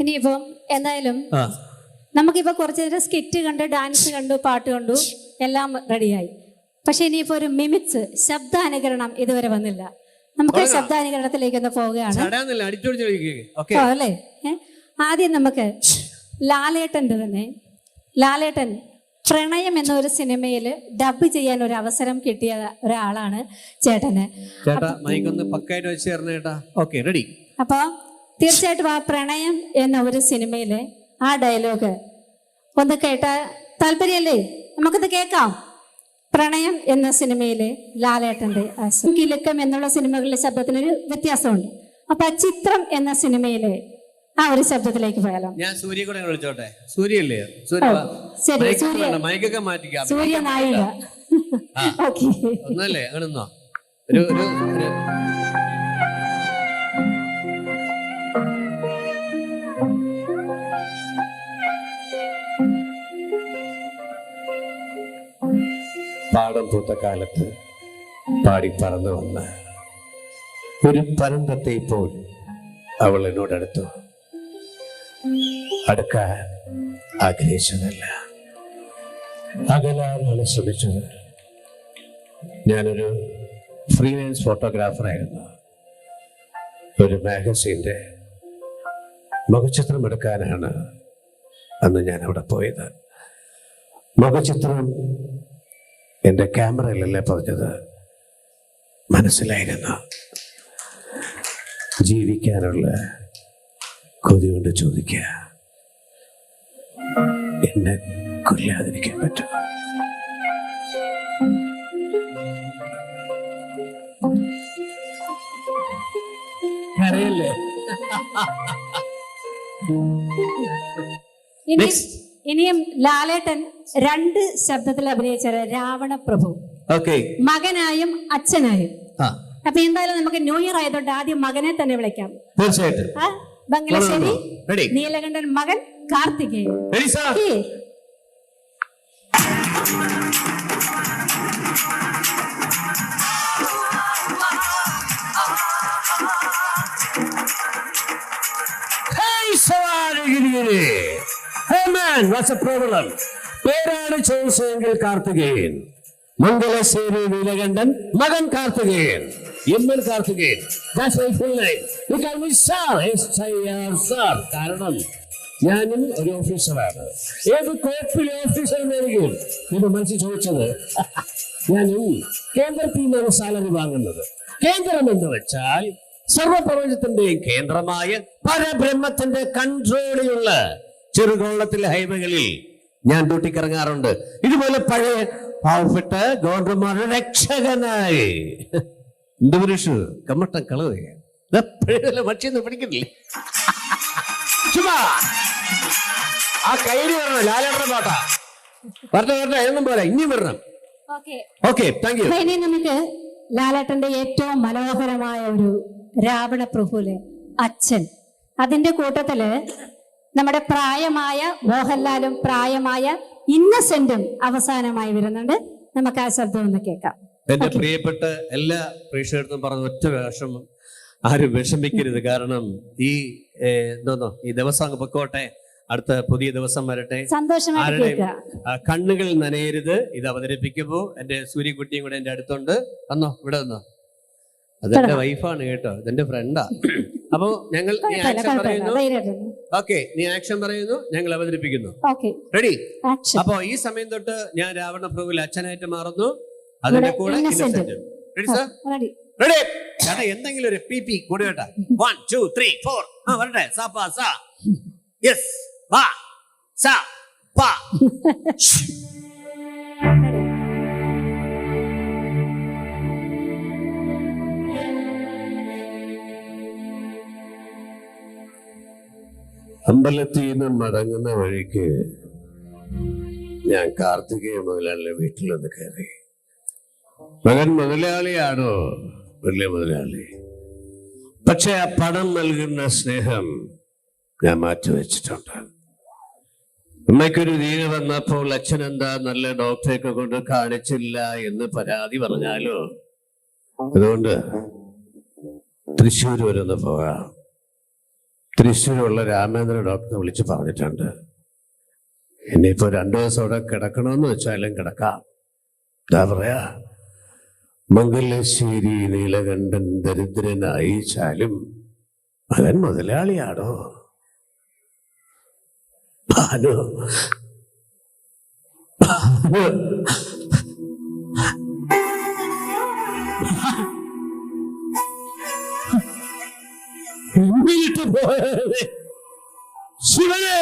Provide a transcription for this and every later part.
ഇനിയിപ്പം എന്തായാലും നമുക്കിപ്പോ കുറച്ച് നേരം സ്കിറ്റ് കണ്ടു ഡാൻസ് കണ്ടു പാട്ട് കണ്ടു എല്ലാം റെഡിയായി പക്ഷെ ഇനിയിപ്പോ ഒരു മിമിക്സ് ശബ്ദാനുകരണം ഇതുവരെ വന്നില്ല. നമുക്ക് ശബ്ദാനുകരണത്തിലേക്ക് ഒന്ന് പോവുകയാണ്. അല്ലേ? ആദ്യം നമുക്ക് ലാലേട്ടന്റെ തന്നെ. ലാലേട്ടൻ പ്രണയം എന്ന ഒരു സിനിമയിൽ ഡബ് ചെയ്യാൻ ഒരു അവസരം കിട്ടിയ ഒരാളാണ് ചേട്ടന്. ചേട്ടാ മൈക്കൊന്ന് പക്കായിട്ട് വെച്ച് ചേട്ടാ. ഓക്കെ റെഡി അപ്പോൾ തീർച്ചയായിട്ടും ആ പ്രണയം എന്ന ഒരു സിനിമയിലെ ആ ഡയലോഗ് ഒന്ന് കേട്ട താല്പര്യമല്ലേ നമുക്കത് കേൾക്കാം. പ്രണയം എന്ന സിനിമയിലെ ലാലേട്ടന്റെ ആ കിലുക്കം എന്നുള്ള സിനിമകളിലെ ശബ്ദത്തിനൊരു വ്യത്യാസമുണ്ട്. അപ്പൊ ആ ചിത്രം എന്ന സിനിമയിലെ ആ ഒരു ശബ്ദത്തിലേക്ക് പോയാലോ? ഞാൻ സൂര്യ കൂടെ വിളിച്ചോട്ടെ? സൂര്യല്ലേ സൂര്യ ശരി, സൂര്യ. മൈക്കൊക്കെ മാറ്റിക്കാം. സൂര്യ നായിക. ഓക്കെ. ഒന്നല്ലേ? അങ്ങനെ ഒരു ഒരു പാടം പൂത്ത കാലത്ത് പാടി പറന്നു വന്ന ഒരു പരന്തത്തെ ഇപ്പോൾ അവൾ എന്നോട് അടുത്തു. അടുക്കാൻ ആഗ്രഹിച്ചതല്ല. അകലാനാണ് ശ്രമിച്ചത്. ഞാനൊരു ഫ്രീലാൻസ് ഫോട്ടോഗ്രാഫറായിരുന്നു ഒരു മാഗസീന്റെ മുഖചിത്രം എടുക്കാനാണ് അന്ന് ഞാൻ അവിടെ പോയത്. മുഖചിത്രം എന്റെ ക്യാമറയിലല്ലേ പറഞ്ഞത്? മനസ്സിലായിരുന്നു? ജീവിക്കാനുള്ള കൊതി കൊണ്ട് ചോദിക്കുക. എന്നെ കൊല്ലാതിരിക്കാൻ പറ്റും കരയല്ലേ. ഇനിയും ലാലേട്ടൻ രണ്ട് ശബ്ദത്തിൽ അഭിനയിച്ച രാവണ പ്രഭു ഓക്കെ മകനായും അച്ഛനായും. അപ്പൊ എന്തായാലും നമുക്ക് ന്യൂ ഇയർ ആയതുകൊണ്ട് ആദ്യം മകനെ തന്നെ വിളിക്കാം. തീർച്ചയായിട്ടും. ബംഗ്ലശ്ശേരി നീലകണ്ഠൻ മകൻ കാർത്തികേയൻ. What's the problem? പേരാണ് ചോദിച്ചതെങ്കിൽ കാർത്തികേയൻ. മംഗലശ്ശേരി നീലകണ്ഠൻ മകൻ കാർത്തികേയൻ. M N Karthikeyan. കാരണം ഞാനും ഒരു ഓഫീസറാണ്. ഏത് കോപ്പിലെ ഓഫീസറിനായിരിക്കും ഇത് മനസ്സിൽ ചോദിച്ചത്. ഞാനും കേന്ദ്രത്തിൽ നിന്നാണ് സാലറി വാങ്ങുന്നത്. കേന്ദ്രം എന്ന് വെച്ചാൽ സർവപ്രപഞ്ചത്തിന്റെയും കേന്ദ്രമായ പരബ്രഹ്മത്തിന്റെ കൺട്രോളിലുള്ള ചെറുകോളത്തിലെ ഹൈവേകളിൽ ഞാൻ ഡ്യൂട്ടിക്കിറങ്ങാറുണ്ട് ഇതുപോലെ പഴയ പാവപ്പെട്ട ഗവർണർമാരുടെ രക്ഷകനായി. എന്ത് പുരുഷു കമ്മട്ടം കളവുകയാണ് ഭക്ഷ്യം പിടിക്കുന്നില്ലേ ചുമ്മാ. ആ കൈരി വരണം ലാലേട്ട പാട്ടാ. പറഞ്ഞ പറഞ്ഞ എന്നും പോലെ ഇനിയും വരണം. ഓക്കേ. Okay thank you. ഇനി നമുക്ക് ലാലേട്ടന്റെ ഏറ്റവും മനോഹരമായ ഒരു രാവണ പ്രഭുലെ അച്ഛൻ. അതിന്റെ കൂട്ടത്തിൽ നമ്മുടെ പ്രായമായ മോഹൻലാലും പ്രായമായ ഇന്നസെന്റും അവസാനമായി വരുന്നുണ്ട്. നമുക്ക് ആ ശബ്ദം ഒന്ന് കേൾക്കാം. എന്റെ പ്രിയപ്പെട്ട എല്ലാ പ്രേക്ഷകർക്കും പറഞ്ഞ ഒറ്റ വിഷമം ആരും വിഷമിക്കരുത്. കാരണം ഈ എന്തോന്നോ ഈ ദിവസം അങ്ങ് പൊക്കോട്ടെ. അടുത്ത പുതിയ ദിവസം വരട്ടെ. ആരുടെയും കണ്ണുകൾ നനയരുത്. ഇത് അവതരിപ്പിക്കുമ്പോ എന്റെ സൂര്യകുട്ടിയും കൂടെ എന്റെ അടുത്തുണ്ട്. വന്നോ ഇവിടെ വന്നോ. അതെന്റെ വൈഫാണ് കേട്ടോ. ഇതെന്റെ ഫ്രണ്ടാ അപ്പോ ഞങ്ങൾ നീ ആക്ഷൻ പറയുന്നു. ഓക്കെ നീ ആക്ഷൻ പറയുന്നു. ഞങ്ങൾ അവതരിപ്പിക്കുന്നു. റെഡി അപ്പോ ഈ സമയം തൊട്ട് ഞാൻ രാവണ പ്രഭുവിൽ അച്ഛനായിട്ട് മാറുന്നു. അതിന്റെ കൂടെ. റെഡി സർ റെഡി റെഡി ചേട്ടാ എന്തെങ്കിലും ഒരു പി പി കൂടി കേട്ടാ. വൺ ടു ത്രീ ഫോർ ആ വരട്ടെ. സാ പാ സാ. യെസ് വാ സാ പാ. അമ്പലത്തിൽ നിന്ന് മടങ്ങുന്ന വഴിക്ക് ഞാൻ കാർത്തികേയ മുതലാളിയുടെ വീട്ടിലൊന്ന് കയറി. മകൻ മുതലാളിയാണോ? വലിയ മുതലാളി. പക്ഷെ ആ പണം നൽകുന്ന സ്നേഹം ഞാൻ മാറ്റിവെച്ചിട്ടുണ്ട്. അമ്മയ്ക്കൊരു ദീന വന്നപ്പോൾ അച്ഛൻ എന്താ നല്ല ഡോക്ടറെയൊക്കെ കൊണ്ട് കാണിച്ചില്ല എന്ന് പരാതി പറഞ്ഞാലോ? അതുകൊണ്ട് തൃശ്ശൂർ വരെ ഒന്ന് പോകാം. തൃശ്ശൂരുള്ള രാമേന്ദ്ര ഡോക്ടറെ വിളിച്ച് പറഞ്ഞിട്ടുണ്ട്. ഇനിയിപ്പോ രണ്ടു ദിവസം അവിടെ കിടക്കണമെന്ന് വെച്ചാലും കിടക്കാം. എന്താ പറയാ മംഗലശ്ശേരി നീലകണ്ഠൻ ദരിദ്രനായിച്ചാലും മകൻ മുതലാളിയാണോ? ഭാനു ഭാനു എന്നിട്ട് പോയത് ശിവനെ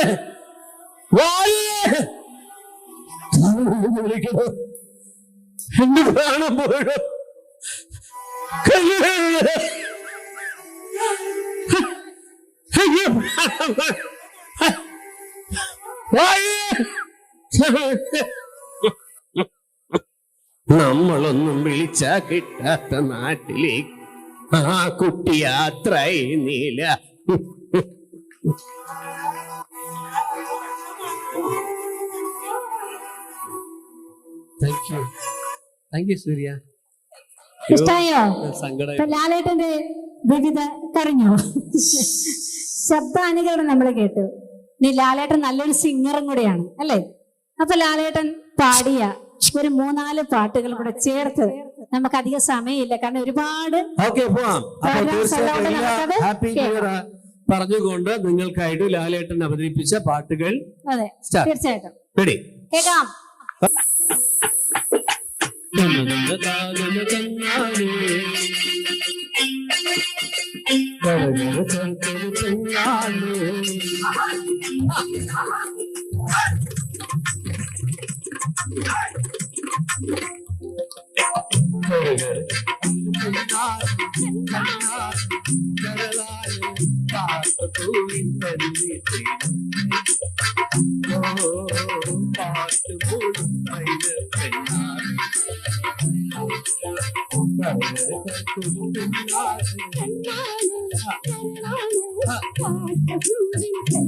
വിളിക്കണോ എന്റെ പ്രാണം പോയോ നമ്മളൊന്നും വിളിച്ചാ കിട്ടാത്ത നാട്ടിലേക്ക് ആ കുട്ടി അത്ര നീല. Thank you thank you Surya ഇഷ്ടായോ? ലാലേട്ടന്റെ വിവിധ കരഞ്ഞോ? ശബ്ദാനുകരണം നമ്മൾ കേട്ടു. നീ ലാലേട്ടൻ നല്ലൊരു സിംഗറും കൂടെയാണ് അല്ലേ? അപ്പൊ ലാലേട്ടൻ പാടിയ ഒരു മൂന്നാൽ പാട്ടുകൾ കൂടെ ചേർത്ത് നമുക്ക് അധിക സമയമില്ല. കാരണം ഒരുപാട് പറഞ്ഞുകൊണ്ട് നിങ്ങൾക്കായിട്ട് ലാലേട്ടൻ അവതരിപ്പിച്ച പാട്ടുകൾ അതെ തീർച്ചയായിട്ടും. കേൾക്കാം. തന്നെ പൊന്നിലെങ്ങി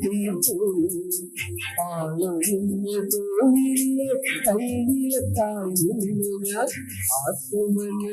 തീരത്തിന്റെ പൂരം ആത്മനി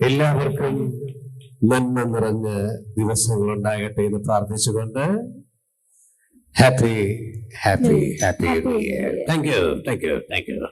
എല്ലാവർക്കും നന്മ നിറഞ്ഞ ദിവസങ്ങൾ ഉണ്ടാകട്ടെ എന്ന് പ്രാർത്ഥിച്ചുകൊണ്ട് happy, happy, happy, happy New Year. Thank you, thank you, thank you.